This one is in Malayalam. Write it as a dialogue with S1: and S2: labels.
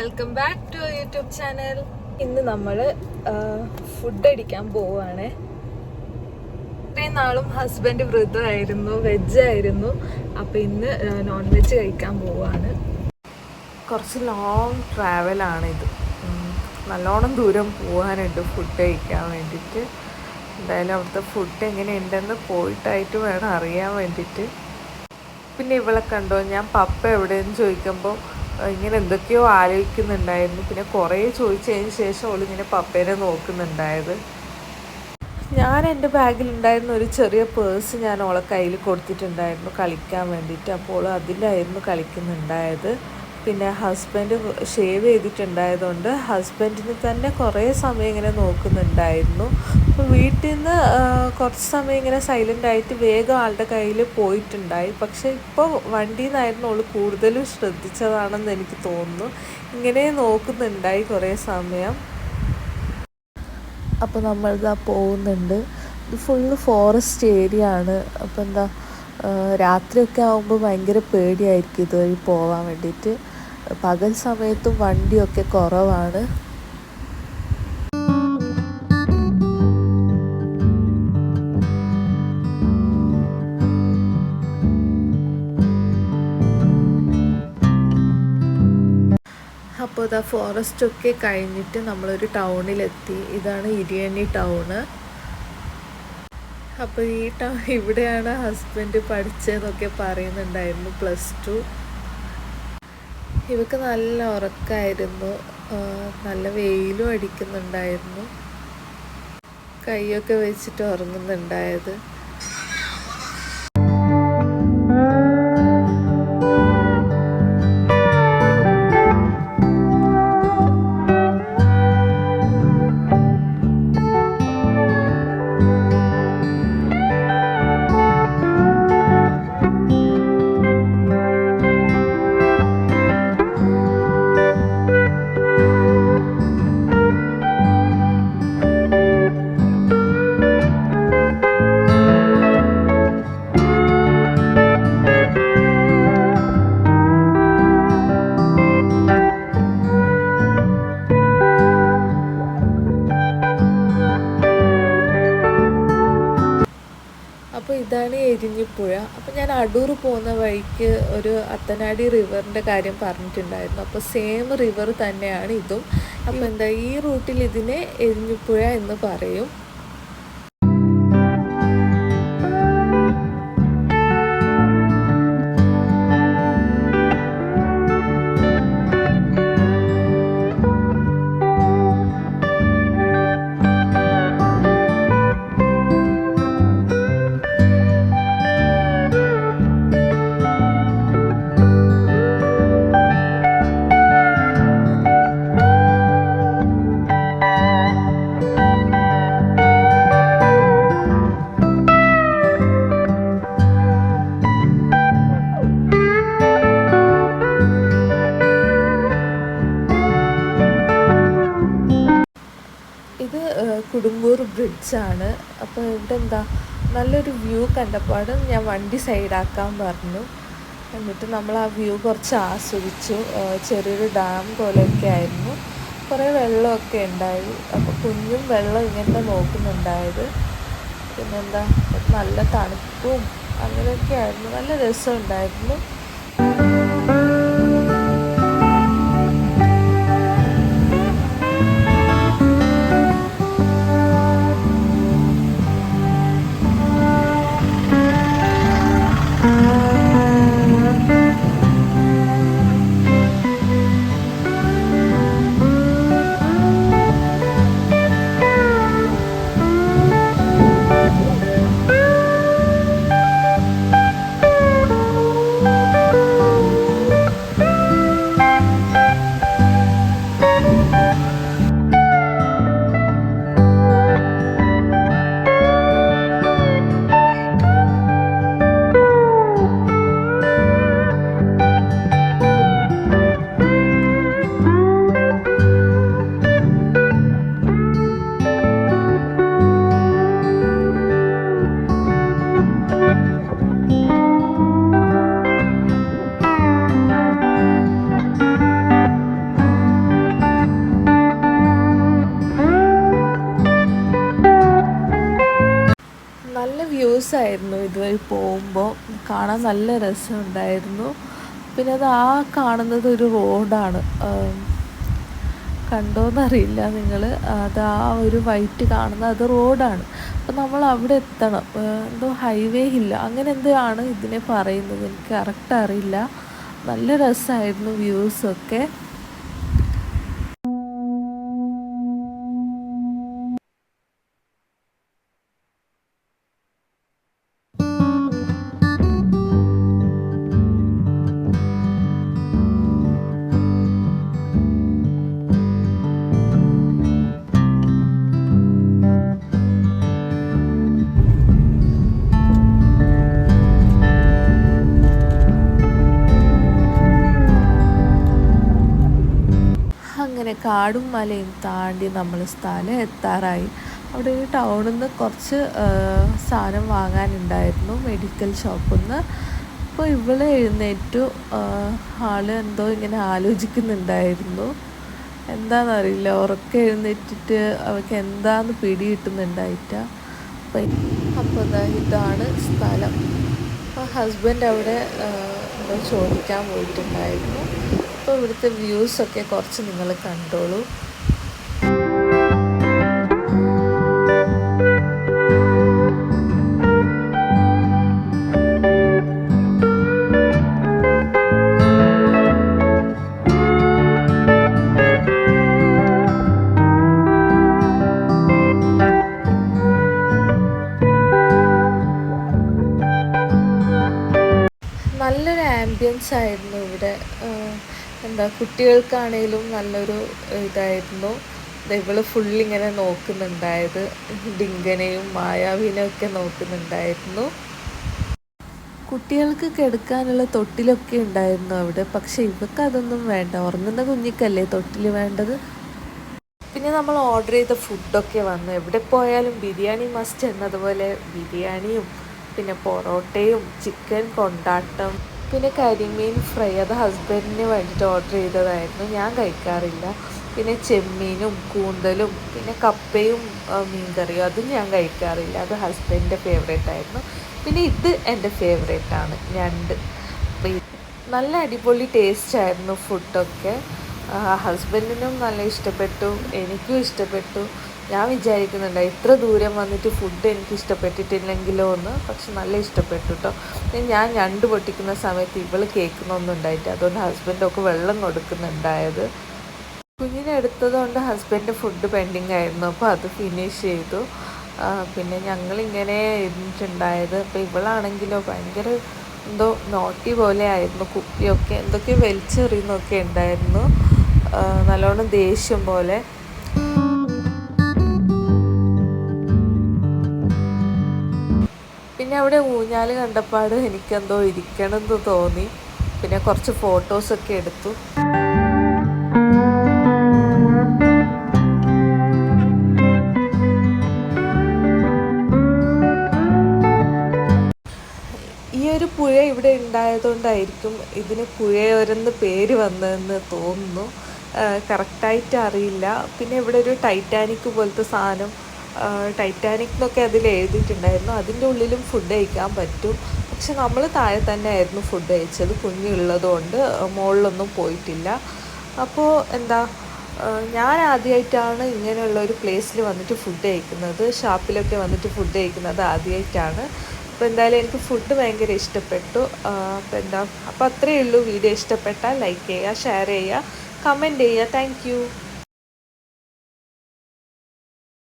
S1: Welcome back to YouTube channel. ഇന്ന് നമ്മൾ ഫുഡ് അടിക്കാൻ പോവുകയാണ് ഇത്രയും നാളും ഹസ്ബൻഡ് വെജ് ആയിരുന്നു. അപ്പം ഇന്ന് നോൺ വെജ് കഴിക്കാൻ പോവുകയാണ് കുറച്ച് ലോങ് ട്രാവലാണിത് നല്ലോണം ദൂരം പോകാനുണ്ട് ഫുഡ് കഴിക്കാൻ വേണ്ടിയിട്ട് എന്തായാലും അവിടുത്തെ ഫുഡ് എങ്ങനെയുണ്ടെന്ന് പോയിട്ടായിട്ട് വേണം അറിയാൻ വേണ്ടിയിട്ട് പിന്നെ ഇവളെ കണ്ടോ? ഞാൻ പപ്പ എവിടെയെന്ന് ചോദിക്കുമ്പോൾ ഇങ്ങനെ എന്തൊക്കെയോ ആലോചിക്കുന്നുണ്ടായിരുന്നു. പിന്നെ കുറേ ചോദിച്ചതിന് ശേഷം അവൾ ഇങ്ങനെ പപ്പേനെ നോക്കുന്നുണ്ടായത്. ഞാൻ എന്റെ ബാഗിലുണ്ടായിരുന്ന ഒരു ചെറിയ പേഴ്സ് ഞാൻ അവളെ കയ്യിൽ കൊടുത്തിട്ടുണ്ടായിരുന്നു കളിക്കാൻ വേണ്ടിയിട്ട്. അപ്പോൾ അതിലായിരുന്നു കളിക്കുന്നുണ്ടായത്. പിന്നെ ഹസ്ബൻഡ് ഷേവ് ചെയ്തിട്ടുണ്ടായതുകൊണ്ട് ഹസ്ബൻഡിന് തന്നെ കുറേ സമയം ഇങ്ങനെ നോക്കുന്നുണ്ടായിരുന്നു. അപ്പോൾ വീട്ടിൽ നിന്ന് കുറച്ച് സമയം ഇങ്ങനെ സൈലന്റ് ആയിട്ട് വേഗം ആളുടെ കയ്യിൽ പോയിട്ടുണ്ടായി. പക്ഷേ ഇപ്പോൾ വണ്ടിയിൽ നിന്നായിരുന്നു അവൾ കൂടുതലും ശ്രദ്ധിച്ചതാണെന്ന് എനിക്ക് തോന്നുന്നു. ഇങ്ങനെ നോക്കുന്നുണ്ടായി കുറേ സമയം. അപ്പോൾ നമ്മളിതാ പോകുന്നുണ്ട്. ഇത് ഫുള്ള് ഫോറസ്റ്റ് ഏരിയ ആണ്. അപ്പോൾ എന്താ രാത്രിയൊക്കെ ആകുമ്പോൾ ഭയങ്കര പേടിയായിരിക്കും ഇതുവഴി പോകാൻ വേണ്ടിയിട്ട് പകൽ സമയത്തും വണ്ടിയൊക്കെ കുറവാണ്. അപ്പോൾ ഇതാ ഫോറസ്റ്റ് ഒക്കെ കഴിഞ്ഞിട്ട് നമ്മളൊരു ടൗണിലെത്തി ഇതാണ് ഇരിയണി ടൗണ് അപ്പോൾ ഈ ടൗൺ ഇവിടെയാണ് ഹസ്ബൻഡ് പഠിച്ചതെന്നൊക്കെ പറയുന്നുണ്ടായിരുന്നു പ്ലസ് ടു ഇവക്ക് നല്ല ഉറക്കമായിരുന്നു നല്ല വെയിലും അടിക്കുന്നുണ്ടായിരുന്നു. കൈയൊക്കെ വെച്ചിട്ട് ഉറങ്ങുന്നുണ്ടായത്. അപ്പോൾ ഇതാണ് എരിഞ്ഞിപ്പുഴ. അപ്പോൾ ഞാൻ അടൂർ പോകുന്ന വഴിക്ക് ഒരു അത്തനാടി റിവറിന്റെ കാര്യം പറഞ്ഞിട്ടുണ്ടായിരുന്നു. അപ്പോൾ സെയിം റിവർ തന്നെയാണ് ഇതും. അപ്പോൾ എന്താ ഈ റൂട്ടിൽ ഇതിനെ എരിഞ്ഞിപ്പുഴ എന്ന് പറയും. കുടുംബൂർ ബ്രിഡ്ജാണ്. അപ്പോൾ ഇവിടെ എന്താ നല്ലൊരു വ്യൂ കണ്ടപ്പാട് ഞാൻ വണ്ടി സൈഡാക്കാൻ പറഞ്ഞു. എന്നിട്ട് നമ്മൾ ആ വ്യൂ കുറച്ച് ആസ്വദിച്ചു. ചെറിയൊരു ഡാം പോലെയൊക്കെ ആയിരുന്നു. കുറേ വെള്ളമൊക്കെ ഉണ്ടായി. അപ്പോൾ കുഞ്ഞും വെള്ളം ഇങ്ങനെ നോക്കുന്നുണ്ടായത്. പിന്നെന്താ നല്ല തണുപ്പും അങ്ങനെയൊക്കെ ആയിരുന്നു. നല്ല രസമുണ്ടായിരുന്നു. കാണാൻ നല്ല രസമുണ്ടായിരുന്നു. പിന്നെ അത് ആ കാണുന്നത് ഒരു റോഡാണ്. കണ്ടോന്നറിയില്ല നിങ്ങൾ അത് ആ ഒരു വൈറ്റ് കാണുന്ന അത് റോഡാണ്. അപ്പം നമ്മൾ അവിടെ എത്തണം. എന്തോ ഹൈവേ ഇല്ല. അങ്ങനെ എന്താണ് ഇതിനെ പറയുന്നത്? എനിക്ക് കറക്റ്റ് അറിയില്ല. നല്ല രസമായിരുന്നു വ്യൂസൊക്കെ കാടും മലയും താണ്ടി നമ്മൾ സ്ഥലം എത്താറായി. അവിടെ ഒരു ടൗണിൽ നിന്ന് കുറച്ച് സാധനം വാങ്ങാനുണ്ടായിരുന്നു മെഡിക്കൽ ഷോപ്പിൽ നിന്ന് അപ്പോൾ ഇവളെ എഴുന്നേറ്റു ആൾ എന്തോ ഇങ്ങനെ ആലോചിക്കുന്നുണ്ടായിരുന്നു. എന്താണെന്നറിയില്ല ഉറക്കെ എഴുന്നേറ്റിട്ട് അവൾക്ക് എന്താന്ന് പിടി കിട്ടുന്നുണ്ടായിട്ട. അപ്പം അപ്പോൾ ഇതാണ് സ്ഥലം. ഹസ്ബൻഡ് അവിടെ എന്തോ ചോദിക്കാൻ പോയിട്ടുണ്ടായിരുന്നു. അപ്പോൾ ഇവിടുത്തെ വ്യൂസൊക്കെ കുറച്ച് നിങ്ങൾ കണ്ടോളൂ. ആയിരുന്നു ഇവിടെ. എന്താ കുട്ടികൾക്കാണേലും നല്ലൊരു ഇതായിരുന്നു. ഇവൾ ഫുള്ളിങ്ങനെ നോക്കുന്നുണ്ടായത്. ഡിങ്കനെയും മായാവിനെയും ഒക്കെ നോക്കുന്നുണ്ടായിരുന്നു. കുട്ടികൾക്ക് കിടക്കാനുള്ള തൊട്ടിലൊക്കെ ഉണ്ടായിരുന്നു അവിടെ. പക്ഷെ ഇവക്ക് അതൊന്നും വേണ്ട. ഉറങ്ങുന്ന കുഞ്ഞിക്കല്ലേ തൊട്ടിൽ വേണ്ടത്? പിന്നെ നമ്മൾ ഓർഡർ ചെയ്ത ഫുഡൊക്കെ വന്നു. എവിടെ പോയാലും ബിരിയാണി മസ്റ്റ് എന്നതുപോലെ ബിരിയാണിയും പിന്നെ പൊറോട്ടയും ചിക്കൻ കൊണ്ടാട്ടം പിന്നെ കരിമീൻ ഫ്രൈ അത് ഹസ്ബൻഡിന് വേണ്ടിയിട്ട് ഓർഡർ ചെയ്തതായിരുന്നു. ഞാൻ കഴിക്കാറില്ല. പിന്നെ ചെമ്മീനും കൂന്തലും പിന്നെ കപ്പയും മീൻകറിയും അതും ഞാൻ കഴിക്കാറില്ല. അത് ഹസ്ബൻഡിന്റെ ഫേവറേറ്റ് ആയിരുന്നു. പിന്നെ ഇത് എന്റെ ഫേവറേറ്റ് ആണ്. രണ്ട് നല്ല അടിപൊളി ടേസ്റ്റ് ആയിരുന്നു ഫുഡൊക്കെ ഹസ്ബൻഡിനും നല്ല ഇഷ്ടപ്പെട്ടു. എനിക്കും ഇഷ്ടപ്പെട്ടു. ഞാൻ വിചാരിക്കുന്നുണ്ട് ഇത്ര ദൂരം വന്നിട്ട് ഫുഡ് എനിക്ക് ഇഷ്ടപ്പെട്ടിട്ടില്ലെങ്കിലോ എന്ന്. പക്ഷെ നല്ല ഇഷ്ടപ്പെട്ടു കേട്ടോ ഞാൻ ഞണ്ട് പൊട്ടിക്കുന്ന സമയത്ത് ഇവൾ കേൾക്കുന്നൊന്നും ഉണ്ടായിട്ട് അതുകൊണ്ട് ഹസ്ബൻഡൊക്കെ വെള്ളം കൊടുക്കുന്നുണ്ടായത്. കുഞ്ഞിനെ എടുത്തതുകൊണ്ട് ഹസ്ബൻഡ് ഫുഡ് പെൻഡിങ് ആയിരുന്നു. അപ്പോൾ അത് ഫിനിഷ് ചെയ്തു. പിന്നെ ഞങ്ങളിങ്ങനെ ഇരുന്നിട്ടുണ്ടായത്. അപ്പോൾ ഇവളാണെങ്കിലോ ഭയങ്കര എന്തോ നോട്ടി പോലെ ആയിരുന്നു. കുപ്പിയൊക്കെ എന്തൊക്കെ വലിച്ചെറിയുന്നൊക്കെ ഉണ്ടായിരുന്നു. നല്ലോണം ദേഷ്യം പോലെ. അവിടെ ഊഞ്ഞാൽ കണ്ടപ്പാട് എനിക്കെന്തോ ഇരിക്കണമെന്ന് തോന്നി. പിന്നെ കുറച്ച് ഫോട്ടോസൊക്കെ എടുത്തു. ഈ ഒരു പുഴ ഇവിടെ ഉണ്ടായതുകൊണ്ടായിരിക്കും ഇതിന് പുഴയോരെന്ന് പേര് വന്നതെന്ന് തോന്നുന്നു. കറക്റ്റായിട്ട് അറിയില്ല. പിന്നെ ഇവിടെ ഒരു ടൈറ്റാനിക് പോലത്തെ സാധനം ടൈറ്റാനിക് എന്നൊക്കെ അതിൽ എഴുതിയിട്ടുണ്ടായിരുന്നു. അതിന്റെ ഉള്ളിലും ഫുഡ് കഴിക്കാൻ പറ്റും. പക്ഷെ നമ്മൾ താഴെ തന്നെ ആയിരുന്നു ഫുഡ് കഴിച്ചത്. കുഞ്ഞുള്ളതുകൊണ്ട് മുകളിലൊന്നും പോയിട്ടില്ല. അപ്പോൾ എന്താ ഞാൻ ആദ്യമായിട്ടാണ് ഇങ്ങനെയുള്ള ഒരു പ്ലേസിൽ വന്നിട്ട് ഫുഡ് കഴിക്കുന്നത്. ഷാപ്പിലൊക്കെ വന്നിട്ട് ഫുഡ് കഴിക്കുന്നത് ആദ്യമായിട്ടാണ് അപ്പോൾ എന്തായാലും എനിക്ക് ഫുഡ് ഭയങ്കര ഇഷ്ടപ്പെട്ടു. അപ്പോൾ എന്താ അപ്പോൾ അത്രയേ ഉള്ളൂ. വീഡിയോ ഇഷ്ടപ്പെട്ടാൽ ലൈക്ക് ചെയ്യുക ഷെയർ ചെയ്യുക കമന്റ് ചെയ്യുക. താങ്ക്